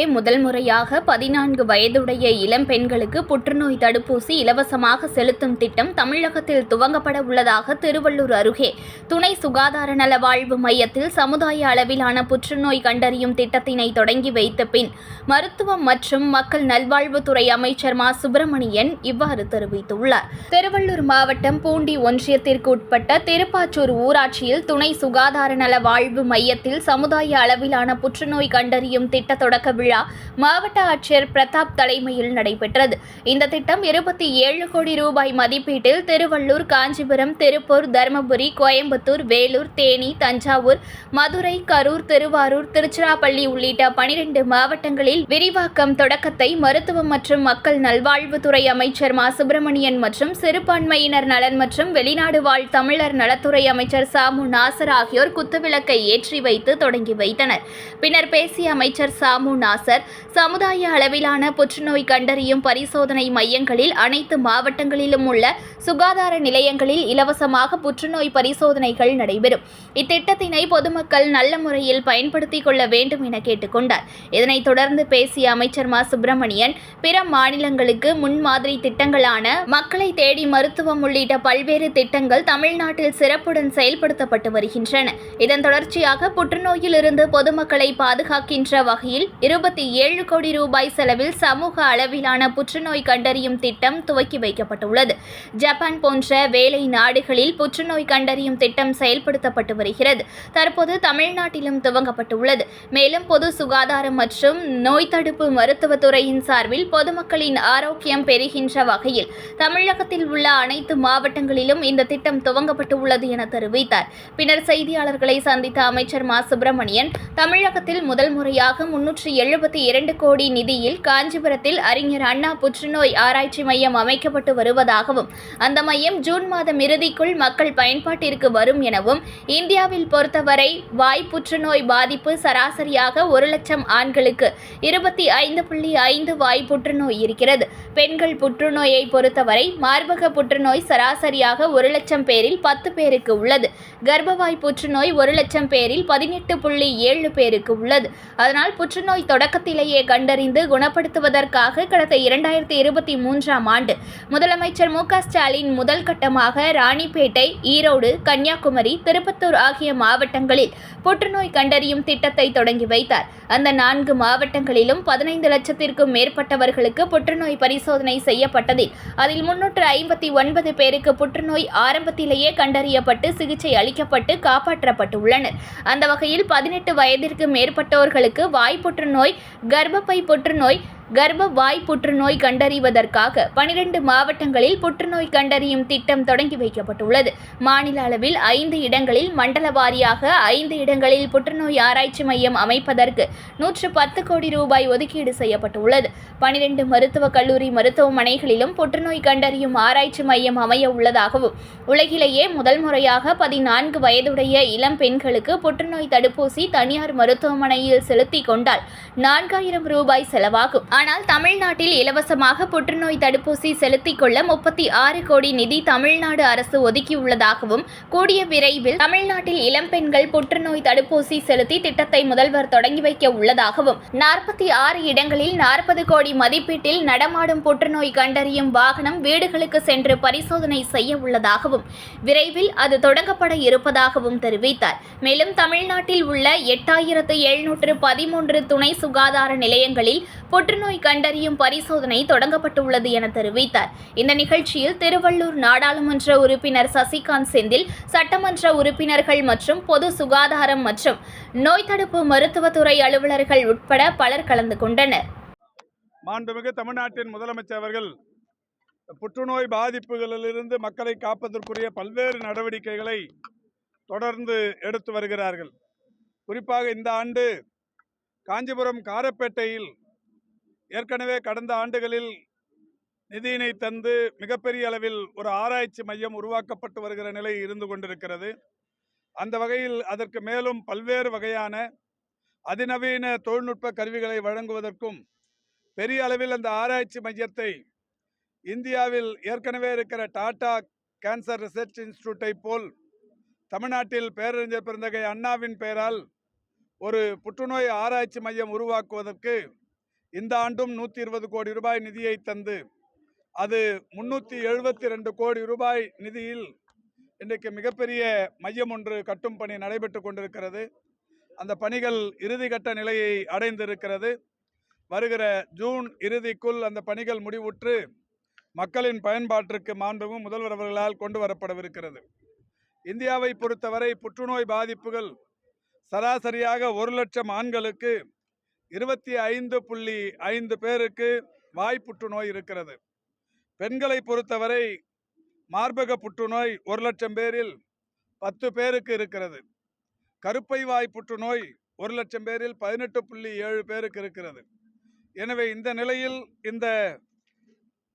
உலகிலேயே முதல் முறையாக பதினான்கு வயதுடைய இளம் பெண்களுக்கு புற்றுநோய் தடுப்பூசி இலவசமாக செலுத்தும் திட்டம் தமிழகத்தில் துவங்கப்பட உள்ளதாக திருவள்ளூர் அருகே துணை சுகாதார நல வாழ்வு மையத்தில் சமுதாய அளவிலான புற்றுநோய் கண்டறியும் திட்டத்தினை தொடங்கி வைத்த பின் மருத்துவம் மற்றும் மக்கள் நல்வாழ்வுத்துறை அமைச்சர் மா. சுப்பிரமணியன் இவ்வாறு தெரிவித்துள்ளார். திருவள்ளூர் மாவட்டம் பூண்டி ஒன்றியத்திற்கு உட்பட்ட திருப்பாச்சூர் ஊராட்சியில் துணை சுகாதார நல வாழ்வு மையத்தில் சமுதாய அளவிலான புற்றுநோய் கண்டறியும் திட்ட தொடக்க விழா மாவட்ட ஆட்சியர் பிரதாப் தலைமையில் நடைபெற்றது. இந்த திட்டம் இருபத்தி ஏழு கோடி ரூபாய் மதிப்பீட்டில் திருவள்ளூர் காஞ்சிபுரம் திருப்பூர் தருமபுரி கோயம்புத்தூர் வேலூர் தேனி தஞ்சாவூர் மதுரை கரூர் திருவாரூர் திருச்சிராப்பள்ளி உள்ளிட்ட பனிரெண்டு மாவட்டங்களில் விரிவாக்கம் தொடக்கத்தை மருத்துவம் மற்றும் மக்கள் நல்வாழ்வுத்துறை அமைச்சர் மா. சுப்பிரமணியன் மற்றும் சிறுபான்மையினர் நலன் மற்றும் வெளிநாடு வாழ் தமிழர் நலத்துறை அமைச்சர் சாமு நாசர் ஆகியோர் குத்துவிளக்கை ஏற்றி வைத்து தொடங்கி வைத்தனர். பின்னர் பேசிய அமைச்சர் சாமு நாசர் சமுதாய அளவிலான புற்றுநோய் கண்டறியும் பரிசோதனை மையங்களில் அனைத்து மாவட்டங்களிலும் உள்ள சுகாதார நிலையங்களில் இலவசமாக புற்றுநோய் பரிசோதனைகள் நடைபெறும். இத்திட்டத்தினை பொதுமக்கள் நல்ல முறையில் பயன்படுத்திக் கொள்ள வேண்டும் என கேட்டுக்கொண்டார். இதனைத் தொடர்ந்து பேசிய அமைச்சர் மா. சுப்பிரமணியன் பிற மாநிலங்களுக்கு முன்மாதிரி திட்டங்களான மக்களை தேடி மருத்துவம் உள்ளிட்ட பல்வேறு திட்டங்கள் தமிழ்நாட்டில் சிறப்புடன் செயல்படுத்தப்பட்டு வருகின்றன. இதன் தொடர்ச்சியாக புற்றுநோயிலிருந்து பொதுமக்களை பாதுகாக்கின்ற வகையில் இருபது இருபத்தி ஏழு கோடி ரூபாய் செலவில் சமூக அளவிலான புற்றுநோய் கண்டறியும் திட்டம் துவக்கி வைக்கப்பட்டுள்ளது. ஜப்பான் போன்ற வேலை நாடுகளில் புற்றுநோய் கண்டறியும் திட்டம் செயல்படுத்தப்பட்டு வருகிறது. தற்போது தமிழ்நாட்டிலும் துவங்கப்பட்டுள்ளது. மேலும் பொது சுகாதாரம் மற்றும் நோய் தடுப்பு மருத்துவத்துறையின் சார்பில் பொதுமக்களின் ஆரோக்கியம் பெறுகின்ற வகையில் தமிழகத்தில் உள்ள அனைத்து மாவட்டங்களிலும் இந்த திட்டம் துவங்கப்பட்டுள்ளது என தெரிவித்தார். பின்னர் செய்தியாளர்களை சந்தித்த அமைச்சர் மா. சுப்பிரமணியன் தமிழகத்தில் முதல் முறையாக முன்னூற்றி எழுபத்தி இரண்டு கோடி நிதியில் காஞ்சிபுரத்தில் அறிஞர் அண்ணா புற்றுநோய் ஆராய்ச்சி மையம் அமைக்கப்பட்டு வருவதாகவும் அந்த மையம் ஜூன் மாதம் இறுதிக்குள் மக்கள் பயன்பாட்டிற்கு வரும் எனவும் இந்தியாவில் பொறுத்தவரை வாய் புற்றுநோய் பாதிப்பு சராசரியாக ஒரு லட்சம் ஆண்களுக்கு இருபத்தி ஐந்து புள்ளி ஐந்து வாய் புற்றுநோய் இருக்கிறது. பெண்கள் புற்றுநோயை பொறுத்தவரை மார்பக புற்றுநோய் சராசரியாக ஒரு லட்சம் பேரில் பத்து பேருக்கு உள்ளது. கர்ப்பவாய் புற்றுநோய் ஒரு லட்சம் பேரில் பதினெட்டு புள்ளி ஏழு பேருக்கு உள்ளது. அதனால் புற்றுநோய் தொடக்கத்திலேயே கண்டறிந்து குணப்படுத்துவதற்காக கடந்த இரண்டாயிரத்தி இருபத்தி மூன்றாம் ஆண்டு முதலமைச்சர் மு க ஸ்டாலின் முதல் கட்டமாக ராணிப்பேட்டை ஈரோடு கன்னியாகுமரி திருப்பத்தூர் ஆகிய மாவட்டங்களில் புற்றுநோய் கண்டறியும் திட்டத்தை தொடங்கி வைத்தார். அந்த நான்கு மாவட்டங்களிலும் பதினைந்து லட்சத்திற்கும் மேற்பட்டவர்களுக்கு புற்றுநோய் பரிசோதனை செய்யப்பட்டதில் அதில் முன்னூற்று ஐம்பத்தி ஒன்பது பேருக்கு புற்றுநோய் ஆரம்பத்திலேயே கண்டறியப்பட்டு சிகிச்சை அளிக்கப்பட்டு காப்பாற்றப்பட்டுள்ளனர். அந்த வகையில் பதினெட்டு வயதிற்கு மேற்பட்டோர்களுக்கு வாய் புற்றுநோய் கர்ப்பப்பை புற்றுநோய் கர்ப்ப வாய் புற்றுநோய் கண்டறிவதற்காக பனிரெண்டு மாவட்டங்களில் புற்றுநோய் கண்டறியும் திட்டம் தொடங்கி வைக்கப்பட்டுள்ளது. மாநில அளவில் ஐந்து இடங்களில் மண்டல வாரியாக ஐந்து இடங்களில் புற்றுநோய் ஆராய்ச்சி மையம் அமைப்பதற்கு நூற்று பத்து கோடி ரூபாய் ஒதுக்கீடு செய்யப்பட்டுள்ளது. பனிரெண்டு மருத்துவக் கல்லூரி மருத்துவமனைகளிலும் புற்றுநோய் கண்டறியும் ஆராய்ச்சி மையம் அமைய உள்ளதாகவும் உலகிலேயே முதல் முறையாக பதினான்கு வயதுடைய இளம் பெண்களுக்கு புற்றுநோய் தடுப்பூசி தனியார் மருத்துவமனையில் செலுத்திக் கொண்டால் நான்காயிரம் ரூபாய் செலவாகும். ஆனால் தமிழ்நாட்டில் இலவசமாக புற்றுநோய் தடுப்பூசி செலுத்திக் கொள்ள முப்பத்தி ஆறு கோடி நிதி தமிழ்நாடு அரசு ஒதுக்கியுள்ளதாகவும் கூடிய விரைவில் தமிழ்நாட்டில் இளம்பெண்கள் புற்றுநோய் தடுப்பூசி செலுத்தி திட்டத்தை முதல்வர் தொடங்கி வைக்க உள்ளதாகவும் நாற்பத்தி ஆறு இடங்களில் நாற்பது கோடி மதிப்பீட்டில் நடமாடும் புற்றுநோய் கண்டறியும் வாகனம் வீடுகளுக்கு சென்று பரிசோதனை செய்ய உள்ளதாகவும் விரைவில் அது தொடங்கப்பட இருப்பதாகவும் தெரிவித்தார். மேலும் தமிழ்நாட்டில் உள்ள எட்டாயிரத்து எழுநூற்று பதிமூன்று துணை சுகாதார நிலையங்களில் புற்றுநோய் கண்டறியும் பரிசோதனை தொடங்கப்பட்டுள்ளது என தெரிவித்தார். இந்த நிகழ்ச்சியில் திருவள்ளூர் நாடாளுமன்ற உறுப்பினர் சசிகாந்த் செந்தில் சட்டமன்ற உறுப்பினர்கள் மற்றும் பொது சுகாதாரம் மற்றும் நோய் தடுப்பு மருத்துவத்துறை அலுவலர்கள் உட்பட பலர் கலந்து கொண்டனர். மாண்புமிகு தமிழ்நாட்டின் முதலமைச்சர் அவர்கள் புற்றுநோய் பாதிப்புகளிலிருந்து மக்களை காப்பதற்குரிய பல்வேறு நடவடிக்கைகளை தொடர்ந்து எடுத்து வருகிறார்கள். குறிப்பாக இந்த ஆண்டு காஞ்சிபுரம் காரப்பேட்டையில் ஏற்கனவே கடந்த ஆண்டுகளில் நிதியினை தந்து மிகப்பெரிய அளவில் ஒரு ஆராய்ச்சி மையம் உருவாக்கப்பட்டு வருகிற நிலை இருந்து கொண்டிருக்கிறது. அந்த வகையில் அதற்கு மேலும் பல்வேறு வகையான அதிநவீன தொழில்நுட்ப கருவிகளை வழங்குவதற்கும் பெரிய அளவில் அந்த ஆராய்ச்சி மையத்தை இந்தியாவில் ஏற்கனவே இருக்கிற டாடா கேன்சர் ரிசர்ச் இன்ஸ்டியூட்டை போல் தமிழ்நாட்டில் பேரறிஞர் பிறந்தகை அண்ணாவின் பெயரால் ஒரு புற்றுநோய் ஆராய்ச்சி மையம் உருவாக்குவதற்கு இந்த ஆண்டும் நூற்றி இருபது கோடி ரூபாய் நிதியை தந்து அது முன்னூற்றி எழுபத்தி ரெண்டு கோடி ரூபாய் நிதியில் இன்றைக்கு மிகப்பெரிய மையம் ஒன்று கட்டும் பணி நடைபெற்று கொண்டிருக்கிறது. அந்த பணிகள் இறுதிக்கட்ட நிலையை அடைந்திருக்கிறது. வருகிற ஜூன் இறுதிக்குள் அந்த பணிகள் முடிவுற்று மக்களின் பயன்பாட்டிற்கு மாண்பும் முதல்வர் அவர்களால் கொண்டு வரப்படவிருக்கிறது. இந்தியாவை பொறுத்தவரை புற்றுநோய் பாதிப்புகள் சராசரியாக ஒரு லட்சம் ஆண்களுக்கு இருபத்தி ஐந்து புள்ளி ஐந்து பேருக்கு வாய் புற்றுநோய் இருக்கிறது. பெண்களை பொறுத்தவரை மார்பக புற்றுநோய் ஒரு லட்சம் பேரில் பத்து பேருக்கு இருக்கிறது. கருப்பை வாய் புற்றுநோய் ஒரு லட்சம் பேரில் பதினெட்டு புள்ளி ஏழு பேருக்கு இருக்கிறது. எனவே இந்த நிலையில் இந்த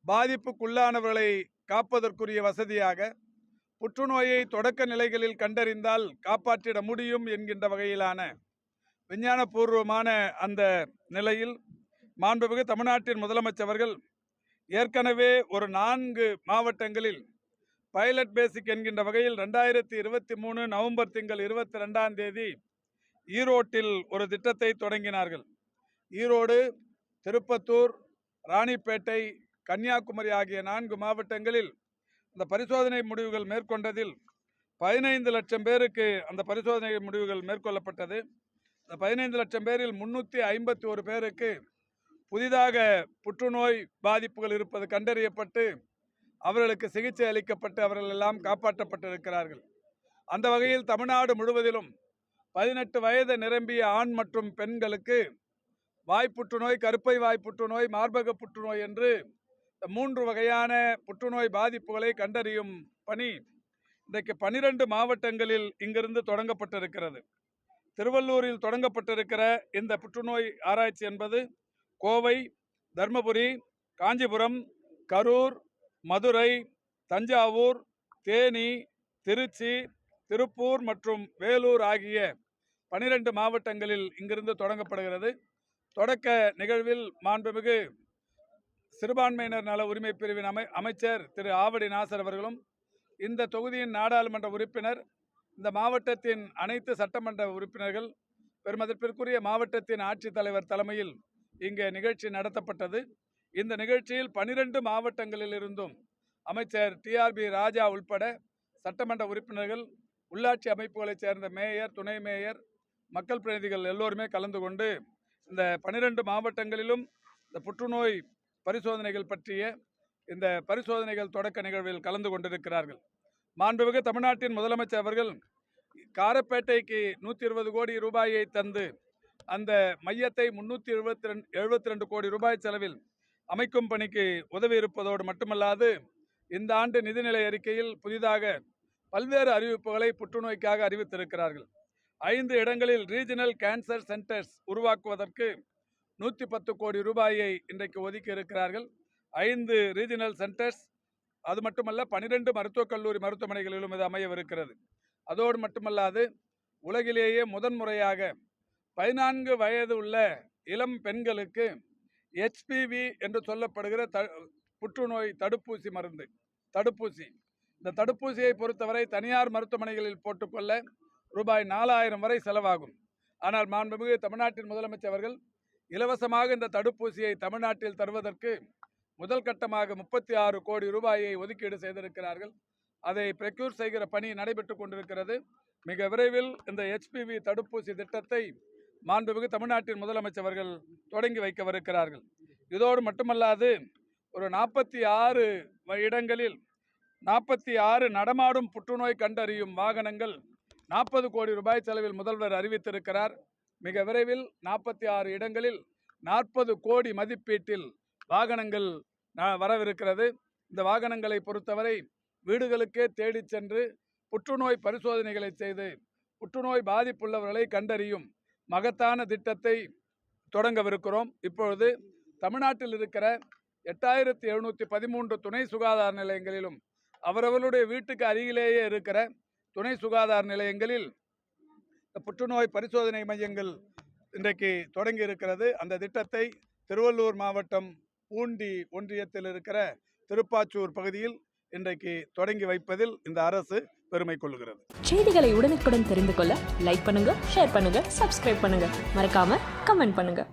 பாதிப்புக்குள்ளானவர்களை காப்பதற்குரிய வசதியாக புற்றுநோயை தொடக்க நிலைகளில் கண்டறிந்தால் காப்பாற்றிட முடியும் என்கின்ற வகையிலான விஞ்ஞானபூர்வமான அந்த நிலையில் மாண்புமிகு தமிழ்நாட்டின் முதலமைச்சர்கள் ஏற்கனவே ஒரு நான்கு மாவட்டங்களில் பைலட் பேசிக் என்கின்ற வகையில் ரெண்டாயிரத்தி இருபத்தி மூணு நவம்பர் திங்கள் இருபத்தி ரெண்டாம் தேதி ஈரோட்டில் ஒரு திட்டத்தை தொடங்கினார்கள். ஈரோடு திருப்பத்தூர் ராணிப்பேட்டை கன்னியாகுமரி ஆகிய நான்கு மாவட்டங்களில் இந்த பரிசோதனை முடிவுகள் மேற்கொண்டதில் பதினைந்து லட்சம் பேருக்கு அந்த பரிசோதனை முடிவுகள் மேற்கொள்ளப்பட்டது. இந்த பதினைந்து லட்சம் பேரில் முன்னூற்றி ஐம்பத்தி ஒரு பேருக்கு புதிதாக புற்றுநோய் பாதிப்புகள் இருப்பது கண்டறியப்பட்டு அவர்களுக்கு சிகிச்சை அளிக்கப்பட்டு அவர்கள் எல்லாம் காப்பாற்றப்பட்டிருக்கிறார்கள். அந்த வகையில் தமிழ்நாடு முழுவதிலும் பதினெட்டு வயது நிரம்பிய ஆண் மற்றும் பெண்களுக்கு வாய்ப்புற்றுநோய் கருப்பை வாய்ப்புற்றுநோய் மார்பக புற்றுநோய் என்று இந்த மூன்று வகையான புற்றுநோய் பாதிப்புகளை கண்டறியும் பணி இன்றைக்கு பனிரெண்டு மாவட்டங்களில் இங்கிருந்து தொடங்கப்பட்டிருக்கிறது. திருவள்ளூரில் தொடங்கப்பட்டிருக்கிற இந்த புற்றுநோய் ஆராய்ச்சி என்பது கோவை தர்மபுரி காஞ்சிபுரம் கரூர் மதுரை தஞ்சாவூர் தேனி திருச்சி திருப்பூர் மற்றும் வேலூர் ஆகிய பனிரெண்டு மாவட்டங்களில் இங்கிருந்து தொடங்கப்படுகிறது. தொடக்க நிகழ்வில் மாண்புமிகு சிறுபான்மையினர் நல உரிமை பிரிவின் அமை அமைச்சர் திரு ஆவடி நாசர் அவர்களும் இந்த தொகுதியின் நாடாளுமன்ற உறுப்பினர் இந்த மாவட்டத்தின் அனைத்து சட்டமன்ற உறுப்பினர்கள் பெருமதிப்பிற்குரிய மாவட்டத்தின் ஆட்சித்தலைவர் தலைமையில் இங்கே நிகழ்ச்சி நடத்தப்பட்டது. இந்த நிகழ்ச்சியில் பனிரெண்டு மாவட்டங்களில் இருந்தும் அமைச்சர் டிஆர்பி ராஜா உள்பட சட்டமன்ற உறுப்பினர்கள் உள்ளாட்சி அமைப்புகளைச் சேர்ந்த மேயர் துணை மேயர் மக்கள் பிரதிநிதிகள் எல்லோருமே கலந்து கொண்டு இந்த பனிரெண்டு மாவட்டங்களிலும் இந்த புற்றுநோய் பரிசோதனைகள் பற்றிய இந்த பரிசோதனைகள் தொடக்க நிகழ்வில் கலந்து கொண்டிருக்கிறார்கள். மாண்புமிகு தமிழ்நாட்டின் முதலமைச்சர் அவர்கள் காரப்பேட்டைக்கு நூற்றி இருபது கோடி ரூபாயை தந்து அந்த மையத்தை முன்னூற்றி எழுபத்தி ரெண்டு எழுபத்தி ரெண்டு கோடி ரூபாய் செலவில் அமைக்கும் பணிக்கு உதவி இருப்பதோடு மட்டுமல்லாது இந்த ஆண்டு நிதிநிலை அறிக்கையில் புதிதாக பல்வேறு அறிவிப்புகளை புற்றுநோய்க்காக அறிவித்திருக்கிறார்கள். ஐந்து இடங்களில் ரீஜனல் கேன்சர் சென்டர்ஸ் உருவாக்குவதற்கு நூற்றி பத்து கோடி ரூபாயை இன்றைக்கு ஒதுக்கி இருக்கிறார்கள். ஐந்து ரீஜனல் சென்டர்ஸ் அது மட்டுமல்ல பனிரெண்டு மருத்துவக் கல்லூரி மருத்துவமனைகளிலும் இது அமையவிருக்கிறது. அதோடு மட்டுமல்லாது உலகிலேயே முதன்முறையாக பதினான்கு வயது உள்ள இளம் பெண்களுக்கு ஹெச்பிவி என்று சொல்லப்படுகிற த புற்றுநோய் தடுப்பூசி மருந்து தடுப்பூசி. இந்த தடுப்பூசியை பொறுத்தவரை தனியார் மருத்துவமனைகளில் போட்டுக்கொள்ள ரூபாய் நாலாயிரம் வரை செலவாகும். ஆனால் மாண்புமிகு தமிழ்நாட்டின் முதலமைச்சர் அவர்கள் இலவசமாக இந்த தடுப்பூசியை தமிழ்நாட்டில் தருவதற்கு முதல் கட்டமாக முப்பத்தி ஆறு கோடி ரூபாயை ஒதுக்கீடு செய்திருக்கிறார்கள். அதை ப்ரெக்யூர் செய்கிற பணி நடைபெற்று கொண்டிருக்கிறது. மிக விரைவில் இந்த ஹெச்பிவி தடுப்பூசி திட்டத்தை மாண்புமிகு தமிழ்நாட்டின் முதலமைச்சர் அவர்கள் தொடங்கி வைக்கவிருக்கிறார்கள். இதோடு மட்டுமல்லாது ஒரு நாற்பத்தி ஆறு இடங்களில் நாற்பத்தி ஆறு நடமாடும் புற்றுநோய் கண்டறியும் வாகனங்கள் நாற்பது கோடி ரூபாய் செலவில் முதல்வர் அறிவித்திருக்கிறார். மிக விரைவில் நாற்பத்தி ஆறு இடங்களில் நாற்பது கோடி மதிப்பீட்டில் வாகனங்கள் வரவிருக்கிறது. இந்த வாகனங்களை பொறுத்தவரை வீடுகளுக்கே தேடிச் சென்று புற்றுநோய் பரிசோதனைகளை செய்து புற்றுநோய் பாதிப்புள்ளவர்களை கண்டறியும் மகத்தான திட்டத்தை தொடங்கவிருக்கிறோம். இப்பொழுது தமிழ்நாட்டில் இருக்கிற எட்டாயிரத்தி எழுநூற்றி பதிமூன்று துணை சுகாதார நிலையங்களிலும் அவரவர்களுடைய வீட்டுக்கு அருகிலேயே இருக்கிற துணை சுகாதார நிலையங்களில் புற்றுநோய் பரிசோதனை மையங்கள் இன்றைக்கு தொடங்கி இருக்கிறது அந்த திட்டத்தை திருவள்ளூர் மாவட்டம் பூண்டி ஒன்றியத்தில் இருக்கிற திருப்பாச்சூர் பகுதியில் இன்றைக்கு தொடங்கி வைப்பதில் இந்த அரசு பெருமை கொள்கிறது செய்திகளை உடனுக்குடன் தெரிந்து கொள்ள லைக் பண்ணுங்க ஷேர் பண்ணுங்க சப்ஸ்கிரைப் பண்ணுங்க. மறக்காம கமெண்ட் பண்ணுங்க.